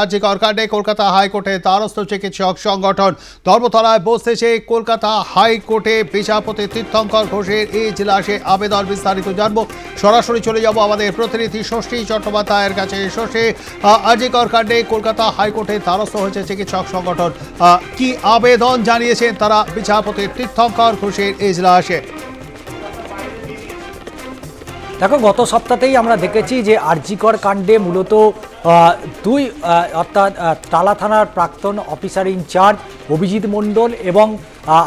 রাজ্যিকর কাণ্ডে কলকাতা হাইকোর্টে দ্বারস্থ চিকিৎসক সংগঠন ধর্মতলায় বসতেছে কলকাতা হাইকোর্টে বিচারপতি তীর্থঙ্কর ঘোষের এই জেলাসে আবেদন বিস্তারিত জানব। সরাসরি চলে যাব আমাদের প্রতিনিধি ষষ্ঠী চট্টোপাধ্যায়ের কাছে। ষষ্ঠী আরজিকর কাণ্ডে কলকাতা হাইকোর্টে দ্বারস্থ হয়েছে চিকিৎসক সংগঠন। কি আবেদন জানিয়েছেন তারা বিচারপতি তীর্থঙ্কর ঘোষের এই জেলাসে? দেখো, গত সপ্তাহতেই আমরা দেখেছি যে আরজিকর কাণ্ডে মূলত দুই অর্থাৎ টালা থানার প্রাক্তন অফিসার ইনচার্জ অভিজিৎ মণ্ডল এবং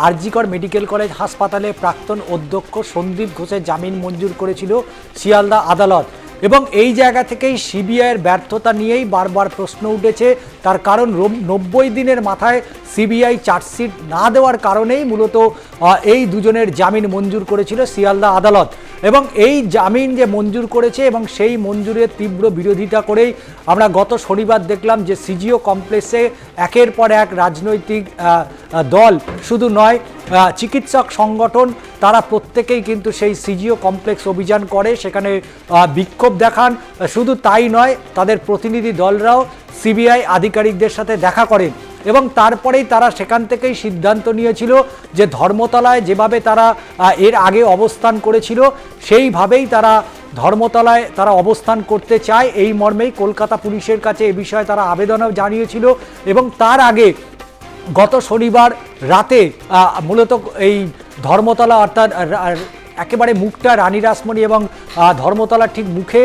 আরজিকর মেডিকেল কলেজ হাসপাতালে প্রাক্তন অধ্যক্ষ সন্দীপ ঘোষের জামিন মঞ্জুর করেছিল শিয়ালদা আদালত। এবং এই জায়গা থেকেই সিবিআইয়ের ব্যর্থতা নিয়েই বারবার প্রশ্ন উঠেছে। তার কারণ নব্বই দিনের মাথায় সিবিআই চার্জশিট না দেওয়ার কারণেই মূলত এই দুজনের জামিন মঞ্জুর করেছিল শিয়ালদা আদালত। এবং এই জামিন যে মঞ্জুর করেছে এবং সেই মঞ্জুরের তীব্র বিরোধিতা করেই আমরা গত শনিবার দেখলাম যে সিজিও কমপ্লেক্সে একের পর এক রাজনৈতিক দল শুধু নয় চিকিৎসক সংগঠন তারা প্রত্যেকেই কিন্তু সেই সিজিও কমপ্লেক্স অভিযান করে। সেখানে বিক্ষোভ দেখান। শুধু তাই নয়, তাদের প্রতিনিধি দলরাও সিবিআই আধিকারিকদের সাথে দেখা করেন। এবং তারপরেই তারা সেখান থেকেই সিদ্ধান্ত নিয়েছিল যে ধর্মতলায় যেভাবে তারা এর আগে অবস্থান করেছিল, সেইভাবেই তারা ধর্মতলায় তারা অবস্থান করতে চায়। এই মর্মেই কলকাতা পুলিশের কাছে এ বিষয়ে তারা আবেদনও জানিয়েছিল এবং তার আগে গত শনিবার রাতে মূলত এই ধর্মতলা অর্থাৎ একেবারে মুখটা রানী রাসমণি এবং ধর্মতলার ঠিক মুখে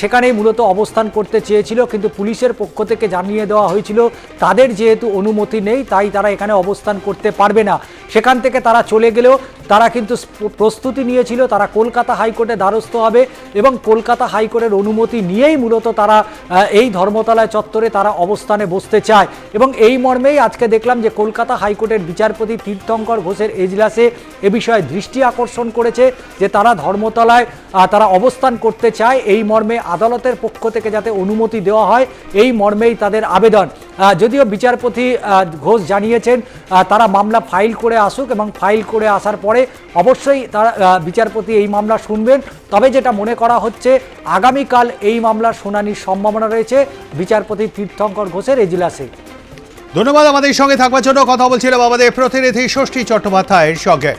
সেখানেই মূলত অবস্থান করতে চেয়েছিল, কিন্তু পুলিশের পক্ষ থেকে জানিয়ে দেওয়া হয়েছিল, তাদের যেহেতু অনুমতি নেই, তাই তারা এখানে অবস্থান করতে পারবে না। সেখান থেকে তারা চলে গেলেও তারা কিন্তু প্রস্তুতি নিয়েছিল, তারা কলকাতা হাইকোর্টে দ্বারস্থ হবে এবং কলকাতা হাইকোর্টের অনুমতি নিয়েই মূলত তারা এই ধর্মতলায় চত্বরে তারা অবস্থানে বসতে চায়। এবং এই মর্মেই আজকে দেখলাম যে কলকাতা হাইকোর্টের বিচারপতি তীর্থঙ্কর ঘোষের এজলাসে এ বিষয়ে দৃষ্টি আকর্ষণ করেছে যে তারা ধর্মতলায় তারা অবস্থান করতে চায়। এই মর্মে আদালতের পক্ষ থেকে যাতে অনুমতি দেওয়া হয়, এই মর্মেই তাদের আবেদন। যদিও বিচারপতি ঘোষ জানিয়েছেন তারা মামলা ফাইল করে আসুক এবং ফাইল করে আসার পরে অবশ্যই তারা বিচারপতি এই মামলা শুনবেন। তবে যেটা মনে করা হচ্ছে, আগামীকাল এই মামলার শুনানির সম্ভাবনা রয়েছে বিচারপতি তীর্থঙ্কর ঘোষের এজলাসে। ধন্যবাদ আমাদের সঙ্গে থাকবার জন্য। কথা বলছিলাম আমাদের প্রতিনিধি ষষ্ঠী চট্টোপাধ্যায়ের সঙ্গে।